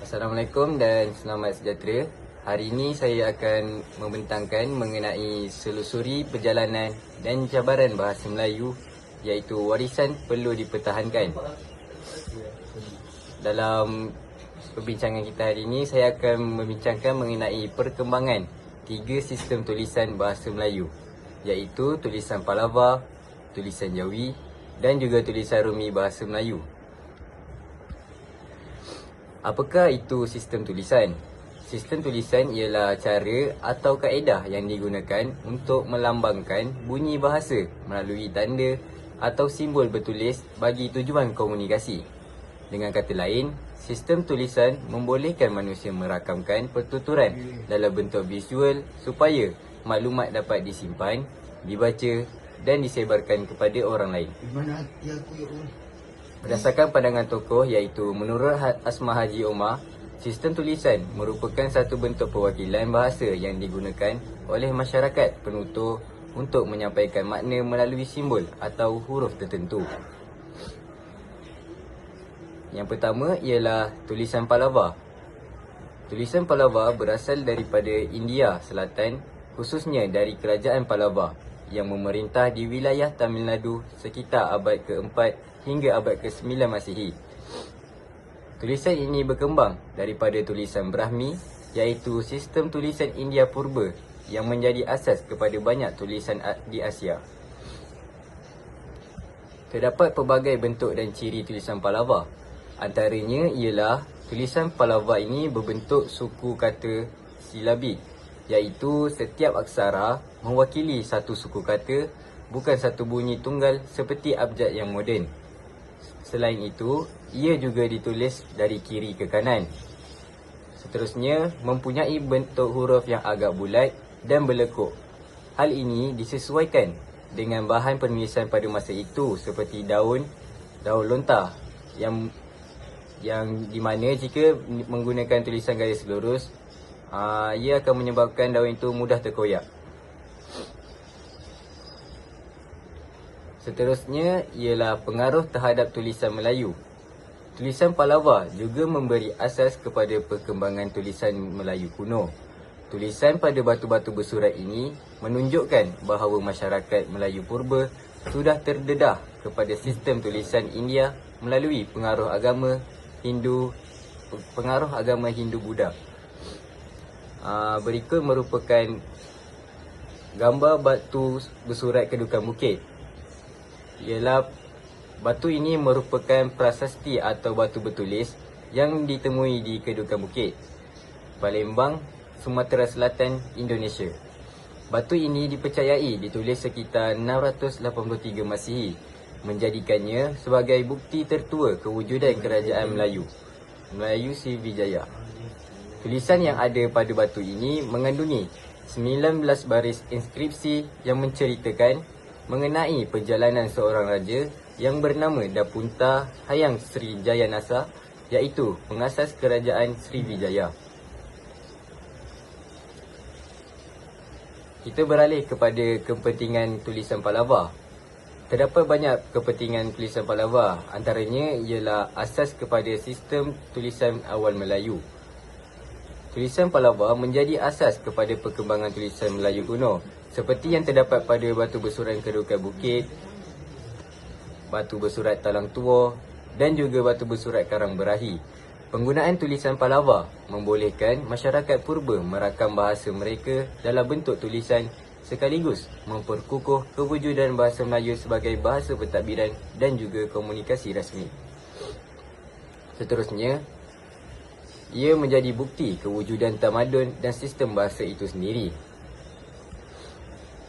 Assalamualaikum dan selamat sejahtera. Hari ini saya akan membentangkan mengenai selusuri perjalanan dan cabaran bahasa Melayu iaitu warisan perlu dipertahankan. Dalam perbincangan kita hari ini saya akan membincangkan mengenai perkembangan tiga sistem tulisan bahasa Melayu iaitu tulisan Palava, tulisan Jawi dan juga tulisan Rumi bahasa Melayu. Apakah itu sistem tulisan? Sistem tulisan ialah cara atau kaedah yang digunakan untuk melambangkan bunyi bahasa melalui tanda atau simbol bertulis bagi tujuan komunikasi. Dengan kata lain, sistem tulisan membolehkan manusia merakamkan pertuturan dalam bentuk visual supaya maklumat dapat disimpan, dibaca dan disebarkan kepada orang lain. Mana hati aku ya Allah Berdasarkan pandangan tokoh iaitu menurut Ha- Asma Haji Omar, sistem tulisan merupakan satu bentuk perwakilan bahasa yang digunakan oleh masyarakat penutur untuk menyampaikan makna melalui simbol atau huruf tertentu. Yang pertama ialah tulisan Palava. Tulisan Palava berasal daripada India Selatan, khususnya dari Kerajaan Palava yang memerintah di wilayah Tamil Nadu sekitar abad ke-4 hingga abad ke-9 Masihi. Tulisan ini berkembang daripada tulisan Brahmi iaitu sistem tulisan India Purba yang menjadi asas kepada banyak tulisan di Asia. Terdapat pelbagai bentuk dan ciri tulisan Palava. Antaranya ialah tulisan Palava ini berbentuk suku kata silabik iaitu setiap aksara mewakili satu suku kata bukan satu bunyi tunggal seperti abjad yang moden. Selain itu, ia juga ditulis dari kiri ke kanan. Seterusnya, mempunyai bentuk huruf yang agak bulat dan berlekuk. Hal ini disesuaikan dengan bahan penulisan pada masa itu seperti daun, daun lontar yang yang di mana jika menggunakan tulisan garis lurus, aa, ia akan menyebabkan daun itu mudah terkoyak. Seterusnya ialah pengaruh terhadap tulisan Melayu. Tulisan Palava juga memberi asas kepada perkembangan tulisan Melayu kuno. Tulisan pada batu-batu bersurat ini menunjukkan bahawa masyarakat Melayu purba sudah terdedah kepada sistem tulisan India melalui pengaruh agama Hindu pengaruh agama Hindu-Buddha. Uh, berikut merupakan gambar batu bersurat kedudukan bukit ialah batu ini merupakan prasasti atau batu bertulis yang ditemui di Kedudukan Bukit, Palembang, Sumatera Selatan, Indonesia. Batu ini dipercayai ditulis sekitar 683 Masihi, menjadikannya sebagai bukti tertua kewujudan kerajaan Melayu, Melayu Sriwijaya. Tulisan yang ada pada batu ini mengandungi 19 baris inskripsi yang menceritakan mengenai perjalanan seorang raja yang bernama Dapunta Hayang Sri Jayanasa iaitu pengasas kerajaan Sriwijaya. Kita beralih kepada kepentingan tulisan Palava. Terdapat banyak kepentingan tulisan Palava, antaranya ialah asas kepada sistem tulisan awal Melayu. Tulisan Palava menjadi asas kepada perkembangan tulisan Melayu kuno seperti yang terdapat pada batu bersurat kedudukan bukit, batu bersurat talang tua dan juga batu bersurat karang berahi. Penggunaan tulisan Palava membolehkan masyarakat purba merakam bahasa mereka dalam bentuk tulisan sekaligus memperkukuh kewujudan bahasa Melayu sebagai bahasa pentadbiran dan juga komunikasi rasmi. Seterusnya, ia menjadi bukti kewujudan tamadun dan sistem bahasa itu sendiri.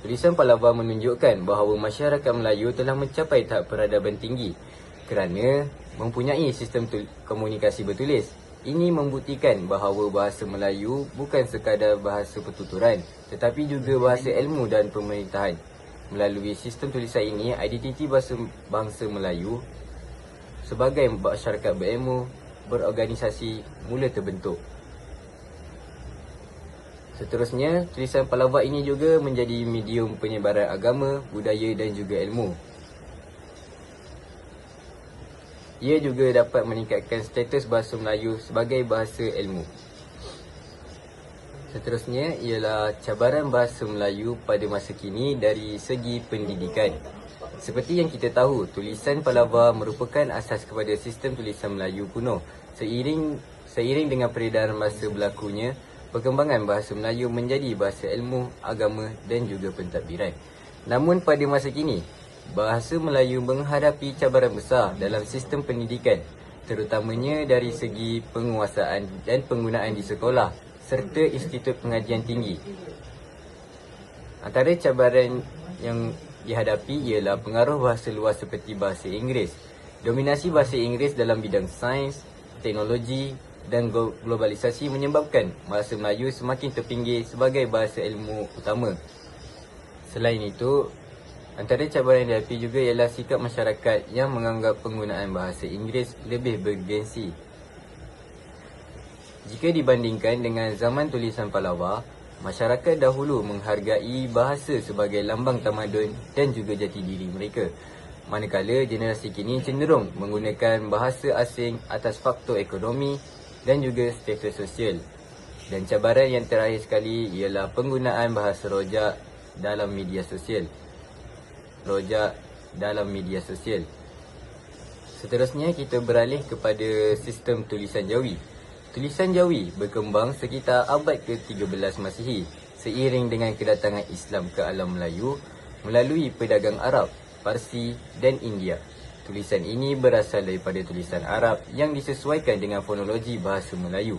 Tulisan Palava menunjukkan bahawa masyarakat Melayu telah mencapai tahap peradaban tinggi kerana mempunyai sistem komunikasi bertulis. Ini membuktikan bahawa bahasa Melayu bukan sekadar bahasa pertuturan tetapi juga bahasa ilmu dan pemerintahan. Melalui sistem tulisan ini, identiti bahasa bangsa Melayu sebagai masyarakat berilmu berorganisasi mula terbentuk. Seterusnya, tulisan Palava ini juga menjadi medium penyebaran agama, budaya dan juga ilmu. Ia juga dapat meningkatkan status bahasa Melayu sebagai bahasa ilmu. Seterusnya ialah cabaran bahasa Melayu pada masa kini dari segi pendidikan. Seperti yang kita tahu, tulisan Palava merupakan asas kepada sistem tulisan Melayu kuno. Seiring seiring dengan peredaran masa berlakunya, perkembangan bahasa Melayu menjadi bahasa ilmu, agama dan juga pentadbiran. Namun pada masa kini, bahasa Melayu menghadapi cabaran besar dalam sistem pendidikan, terutamanya dari segi penguasaan dan penggunaan di sekolah serta Institut Pengajian Tinggi. Antara cabaran yang dihadapi ialah pengaruh bahasa luar seperti bahasa Inggeris. Dominasi bahasa Inggeris dalam bidang sains, teknologi dan globalisasi menyebabkan bahasa Melayu semakin terpinggir sebagai bahasa ilmu utama. Selain itu, antara cabaran yang dihadapi juga ialah sikap masyarakat yang menganggap penggunaan bahasa Inggeris lebih bergensi jika dibandingkan dengan zaman tulisan Palawa, masyarakat dahulu menghargai bahasa sebagai lambang tamadun dan juga jati diri mereka. Manakala generasi kini cenderung menggunakan bahasa asing atas faktor ekonomi dan juga status sosial. Dan cabaran yang terakhir sekali ialah penggunaan bahasa rojak dalam media sosial. Rojak dalam media sosial. Seterusnya kita beralih kepada sistem tulisan Jawi. Tulisan Jawi berkembang sekitar abad ke-13 Masihi seiring dengan kedatangan Islam ke alam Melayu melalui pedagang Arab, Parsi dan India. Tulisan ini berasal daripada tulisan Arab yang disesuaikan dengan fonologi bahasa Melayu.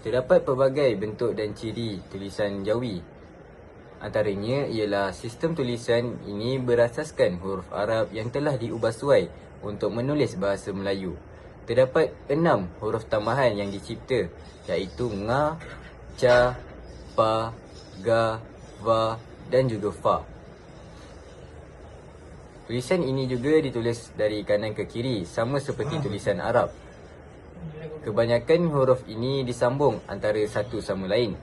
Terdapat pelbagai bentuk dan ciri tulisan Jawi. Antaranya ialah sistem tulisan ini berasaskan huruf Arab yang telah diubah suai untuk menulis bahasa Melayu terdapat enam huruf tambahan yang dicipta iaitu nga, ca, pa, ga, va dan juga fa. Tulisan ini juga ditulis dari kanan ke kiri sama seperti tulisan Arab. Kebanyakan huruf ini disambung antara satu sama lain.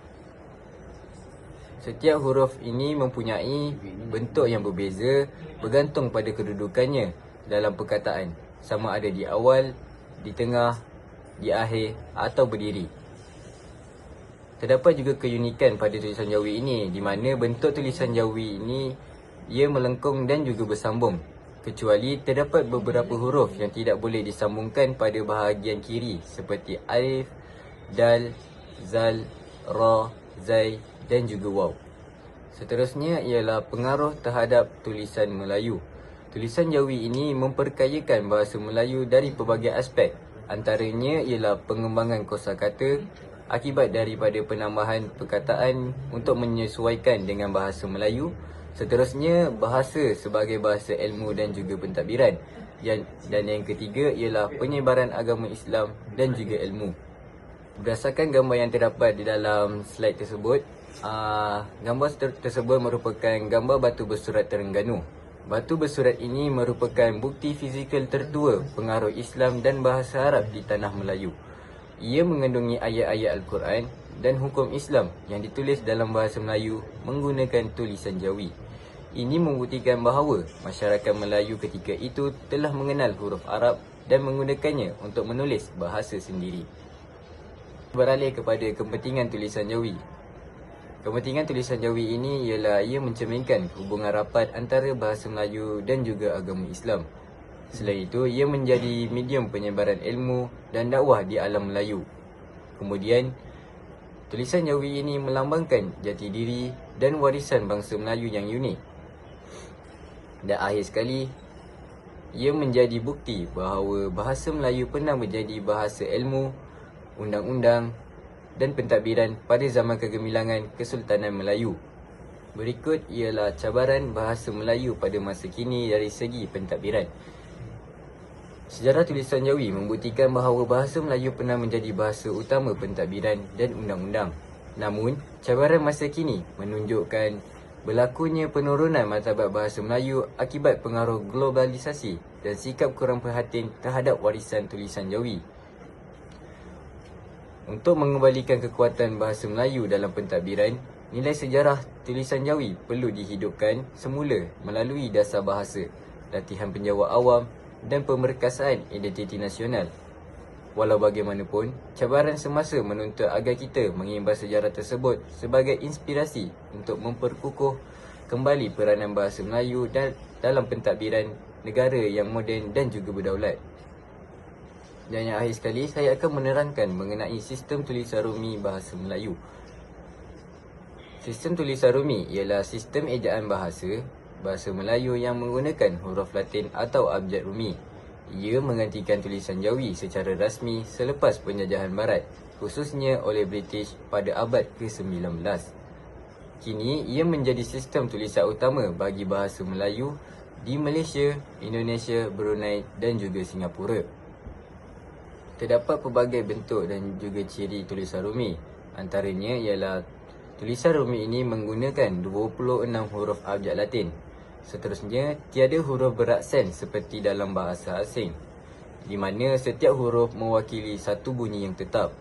Setiap huruf ini mempunyai bentuk yang berbeza bergantung pada kedudukannya dalam perkataan sama ada di awal, di tengah, di akhir atau berdiri. Terdapat juga keunikan pada tulisan Jawi ini di mana bentuk tulisan Jawi ini ia melengkung dan juga bersambung kecuali terdapat beberapa huruf yang tidak boleh disambungkan pada bahagian kiri seperti alif, dal, zal, ra, zai dan juga waw. Seterusnya ialah pengaruh terhadap tulisan Melayu. Tulisan Jawi ini memperkayakan bahasa Melayu dari pelbagai aspek. Antaranya ialah pengembangan kosakata akibat daripada penambahan perkataan untuk menyesuaikan dengan bahasa Melayu. Seterusnya, bahasa sebagai bahasa ilmu dan juga pentadbiran. Dan yang ketiga ialah penyebaran agama Islam dan juga ilmu. Berdasarkan gambar yang terdapat di dalam slide tersebut, uh, gambar tersebut merupakan gambar batu bersurat Terengganu. Batu bersurat ini merupakan bukti fizikal tertua pengaruh Islam dan bahasa Arab di tanah Melayu. Ia mengandungi ayat-ayat Al-Quran dan hukum Islam yang ditulis dalam bahasa Melayu menggunakan tulisan Jawi. Ini membuktikan bahawa masyarakat Melayu ketika itu telah mengenal huruf Arab dan menggunakannya untuk menulis bahasa sendiri. Beralih kepada kepentingan tulisan Jawi. Kepentingan tulisan Jawi ini ialah ia mencerminkan hubungan rapat antara bahasa Melayu dan juga agama Islam. Selain itu, ia menjadi medium penyebaran ilmu dan dakwah di alam Melayu. Kemudian, tulisan Jawi ini melambangkan jati diri dan warisan bangsa Melayu yang unik. Dan akhir sekali, ia menjadi bukti bahawa bahasa Melayu pernah menjadi bahasa ilmu, undang-undang dan pentadbiran pada zaman kegemilangan Kesultanan Melayu. Berikut ialah cabaran bahasa Melayu pada masa kini dari segi pentadbiran. Sejarah tulisan Jawi membuktikan bahawa bahasa Melayu pernah menjadi bahasa utama pentadbiran dan undang-undang. Namun, cabaran masa kini menunjukkan berlakunya penurunan martabat bahasa Melayu akibat pengaruh globalisasi dan sikap kurang perhatian terhadap warisan tulisan Jawi. Untuk mengembalikan kekuatan bahasa Melayu dalam pentadbiran, nilai sejarah tulisan Jawi perlu dihidupkan semula melalui dasar bahasa, latihan penjawab awam dan pemerkasaan identiti nasional. Walau bagaimanapun, cabaran semasa menuntut agar kita mengimbas sejarah tersebut sebagai inspirasi untuk memperkukuh kembali peranan bahasa Melayu dan dalam pentadbiran negara yang moden dan juga berdaulat. Dan yang akhir sekali, saya akan menerangkan mengenai sistem tulisan rumi bahasa Melayu. Sistem tulisan rumi ialah sistem ejaan bahasa bahasa Melayu yang menggunakan huruf Latin atau abjad rumi. Ia menggantikan tulisan Jawi secara rasmi selepas penjajahan barat, khususnya oleh British pada abad ke-19. Kini, ia menjadi sistem tulisan utama bagi bahasa Melayu di Malaysia, Indonesia, Brunei dan juga Singapura. Terdapat pelbagai bentuk dan juga ciri tulisan rumi. Antaranya ialah tulisan rumi ini menggunakan 26 huruf abjad Latin Seterusnya, tiada huruf beraksen seperti dalam bahasa asing di mana setiap huruf mewakili satu bunyi yang tetap.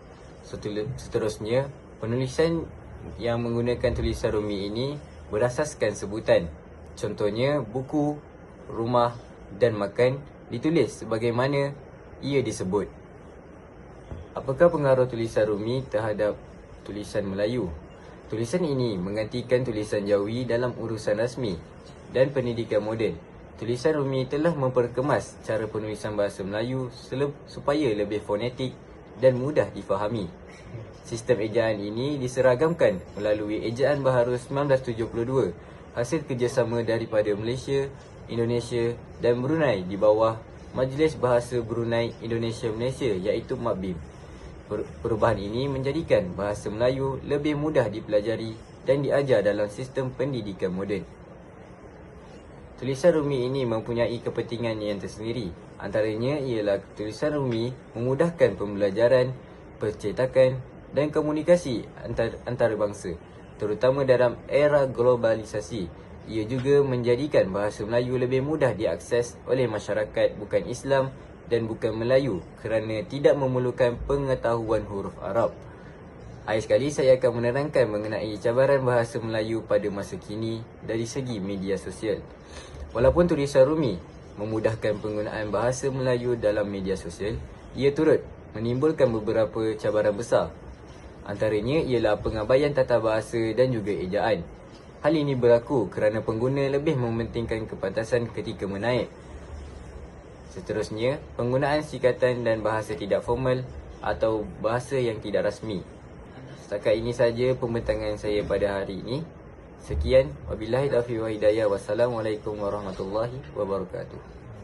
Seterusnya, penulisan yang menggunakan tulisan rumi ini berasaskan sebutan. Contohnya, buku, rumah dan makan ditulis sebagaimana ia disebut. Apakah pengaruh tulisan rumi terhadap tulisan Melayu? Tulisan ini menggantikan tulisan Jawi dalam urusan rasmi dan pendidikan moden. Tulisan Rumi telah memperkemas cara penulisan bahasa Melayu supaya lebih fonetik dan mudah difahami. Sistem ejaan ini diseragamkan melalui ejaan baharu 1972 hasil kerjasama daripada Malaysia, Indonesia dan Brunei di bawah Majlis Bahasa Brunei Indonesia Malaysia iaitu MABIM. Perubahan ini menjadikan bahasa Melayu lebih mudah dipelajari dan diajar dalam sistem pendidikan moden. Tulisan Rumi ini mempunyai kepentingan yang tersendiri. Antaranya ialah tulisan Rumi memudahkan pembelajaran, percetakan dan komunikasi antar, antarabangsa, terutama dalam era globalisasi. Ia juga menjadikan bahasa Melayu lebih mudah diakses oleh masyarakat bukan Islam dan bukan Melayu kerana tidak memerlukan pengetahuan huruf Arab. Akhir sekali saya akan menerangkan mengenai cabaran bahasa Melayu pada masa kini dari segi media sosial. Walaupun tulisan Rumi memudahkan penggunaan bahasa Melayu dalam media sosial, ia turut menimbulkan beberapa cabaran besar. Antaranya ialah pengabaian tata bahasa dan juga ejaan. Hal ini berlaku kerana pengguna lebih mementingkan kepantasan ketika menaik. Seterusnya, penggunaan sikatan dan bahasa tidak formal atau bahasa yang tidak rasmi. Setakat ini saja pembentangan saya pada hari ini. Sekian, wabillahi taufiq wa hidayah. Wassalamualaikum warahmatullahi wabarakatuh.